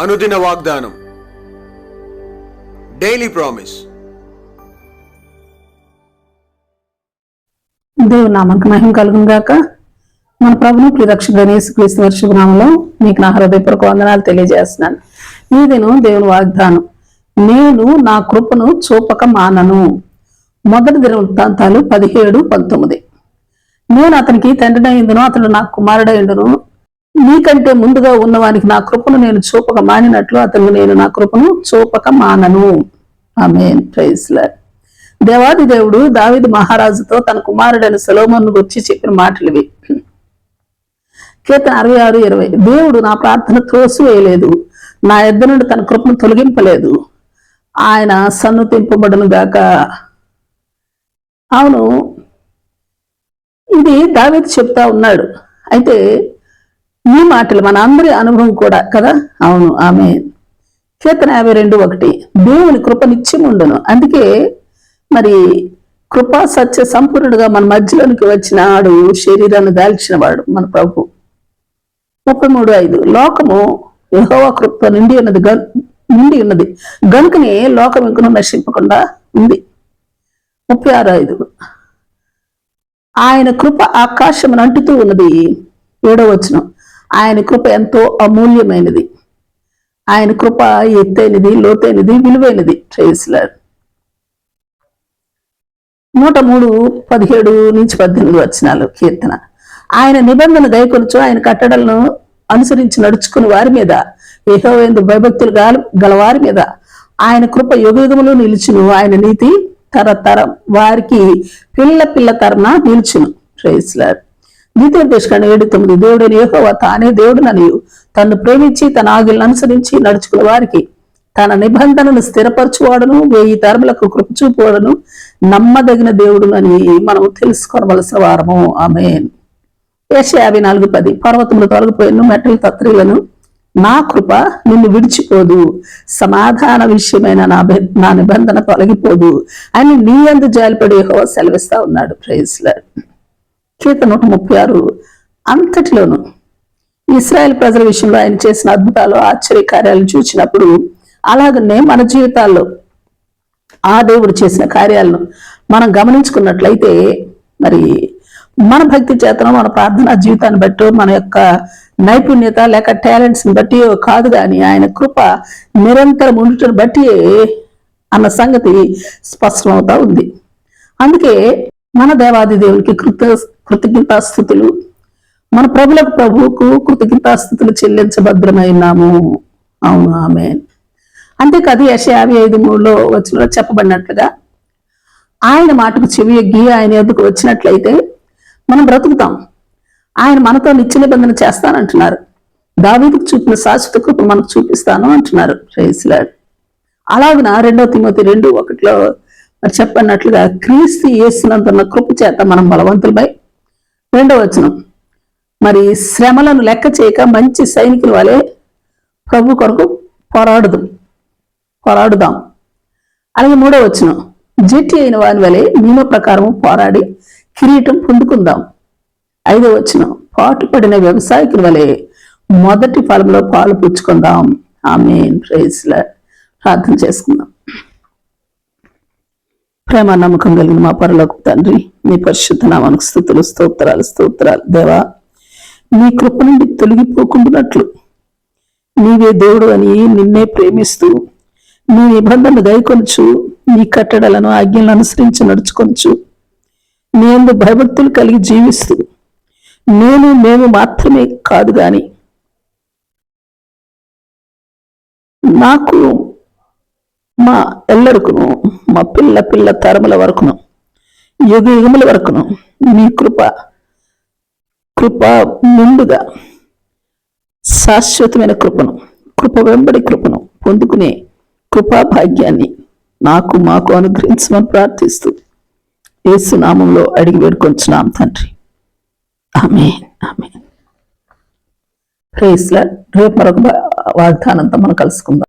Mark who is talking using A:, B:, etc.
A: అనుదిన వాగ్దానం. Daily promise
B: దేవుని నామానికి మహిమ కలుగును గాక. మన ప్రభుని ప్రిరక్ష గణేష్ క్రీస్తు వర్షభనామంలో మీకు నా హృదయపూర్వక వందనాలు తెలియజేస్తున్నాను. ఈ దినం దేవుని వాగ్దానం. నేను నా కృపను చూపక మానను. మొదటి దిన వృత్తాంతాలు పదిహేడు పంతొమ్మిది. నేను అతనికి తండ్రినయ్యిందును అతడు నా కుమారుడైండును నీకంటే ముందుగా ఉన్నవానికి నా కృపను నేను చూపక మానినట్లు అతను నేను నా కృపను చూపక మానను. ఆమె ప్రైజ్లర్ దేవాది దేవుడు దావిది మహారాజుతో తన కుమారుడైన సలోమన్ను గురించి చెప్పిన మాటలు ఇవి. కీర్తన అరవై ఆరు ఇరవై. దేవుడు నా ప్రార్థన త్రోసివేయలేదు నా ఇద్దరు నుండి తన కృపను తొలగింపలేదు. ఆయన సన్నుతింపబడును గాక. అవును ఇది దావేది చెప్తా ఉన్నాడు. అయితే ఈ మాటలు మన అందరి అనుభవం కూడా కదా? అవును ఆమె కీర్తన యాభై రెండు ఒకటి దేవుని కృప నిత్యం ఉండను. అందుకే మరి కృపా సత్య సంపూర్ణుడుగా మన మధ్యలోనికి వచ్చినాడు శరీరాన్ని దాల్చిన వాడు మన ప్రభు. ముప్పై మూడు ఐదు లోకము యెహోవా కృప నిండి ఉన్నది నిండి ఉన్నది. గనుకనే లోకం ఇంకను నశింపకుండా ఉంది. ముప్పై ఆరు ఐదు ఆయన కృప ఆకాశం అంటుతూ ఉన్నది. ఏడో వచనం ఆయన కృప ఎంతో అమూల్యమైనది. ఆయన కృప ఎత్తైనది లోతైనది విలువైనది. ట్రేస్లర్ నూట మూడు పదిహేడు నుంచి పద్దెనిమిది వచ్చినాలు కీర్తన. ఆయన నిబంధన దయకొలుచు ఆయన కట్టడలను అనుసరించి నడుచుకుని వారి మీద ఏహోవేందు భయభక్తులు గాల గల మీద. ఆయన కృప యుగయుగములు నిలిచును. ఆయన నీతి తరతరం. వారికి పిల్ల పిల్ల తరన నిలిచును. ప్రైస్లర్ ద్వితీయోపదేశకాండ ఏడు తొమ్మిది. దేవుడైన యెహోవా తానే దేవుడుననియు. తన్ను ప్రేమించి తన ఆగిలను అనుసరించి నడుచుకున్న వారికి తన నిబంధనను స్థిరపరచువాడును వెయ్యి తరములకు కృపచూపువాడును నమ్మదగిన దేవుడు అని మనం తెలుసుకోవలసిన వారము. ఆమె ఏష యాభై నాలుగు పది. పర్వతములు తొలగిపోయిన మెట్టల తత్రీలను నా కృప నిన్ను విడిచిపోదు. సమాధాన విషయమైన నా నా నిబంధన తొలగిపోదు. అని నీ అందు జాలిపడి సెలవిస్తా ఉన్నాడు. ప్రైజ్లర్ కీర్తన నూట ముప్పై ఆరు అంతటిలోను ఇస్రాయేల్ ప్రజల విషయంలో ఆయన చేసిన అద్భుతాలు ఆశ్చర్య కార్యాలను చూసినప్పుడు అలాగనే మన జీవితాల్లో ఆ దేవుడు చేసిన కార్యాలను మనం గమనించుకున్నట్లయితే మరి మన భక్తి చేతను మన ప్రార్థనా జీవితాన్ని బట్టి మన యొక్క నైపుణ్యత లేక టాలెంట్స్ బట్టి కాదు కానీ ఆయన కృప నిరంతరం ఉండటం బట్టి అన్న సంగతి స్పష్టమవుతా ఉంది. అందుకే మన దేవాది దేవునికి కృత కృతజ్ఞతాస్థుతులు. మన ప్రభులకు ప్రభువుకు కృతజ్ఞతాస్థుతులు చెల్లించభద్రమైనాము అవును ఆమె అంతేకాదు యశ యాభై ఐదు మూడులో వచ్చిన చెప్పబడినట్లుగా ఆయన మాటకు చెవి ఎగ్గి ఆయన ఎదుకు వచ్చినట్లయితే మనం బ్రతుకుతాం. ఆయన మనతో నిత్య నిబంధన చేస్తానంటున్నారు. దావీదుకు చూపిన శాశ్వత కృప మనకు చూపిస్తాను అంటున్నారు. శ్రేయస్లాడ్ అలాగున రెండో తిమోతి రెండు ఒకటిలో మరి చెప్పన్నట్లుగా క్రీస్తు యేసునందున్న కృప చేత మనం బలవంతులపై రెండవ వచనం. మరి శ్రమలను లెక్క చేయక మంచి సైనికుల వలె ప్రభు కొరకు పోరాడదు పోరాడుదాం. అలాగే మూడో వచనం. జట్టి అయిన వారి వలె నియమ ప్రకారం పోరాడి కిరీటం పొందుకుందాం. ఐదో వచనం. పాటుపడిన వ్యవసాయకుల వలె మొదటి ఫలంలో పాలు పుచ్చుకుందాం. ఆమె ప్రార్థన చేసుకుందాం. ప్రేమ నమ్మకం కలిగిన మా పరలోకి తండ్రి మీ పరిశుద్ధ నామానికి స్థుతులు స్తోత్రాలు స్తోత్రాలు. దేవా నీ కృప నుండి తొలగిపోకుండానట్లు నీవే దేవుడు అని నిన్నే ప్రేమిస్తూ నీ నిబంధన గైకొనుచు నీ కట్టడలను ఆజ్ఞలను అనుసరించి నడుచుకొనుచు నేను భయభక్తులు కలిగి జీవిస్తూ నేను మేము మాత్రమే కాదు కానీ నాకు మా ఎల్లరికును మా పిల్ల పిల్ల తరముల వరకును యుగ యుగముల వరకును మీ కృప కృప ముందుగా శాశ్వతమైన కృపను కృప వెంబడి కృపను పొందుకునే కృపా భాగ్యాన్ని నాకు మాకు అనుగ్రహించమని ప్రార్థిస్తూ ఏసునామంలో అడిగి వేడుకొంచున్నాం తండ్రి. ఆమె ఆమె రేపు మరొక వాగ్దానంతో మనం కలుసుకుందాం.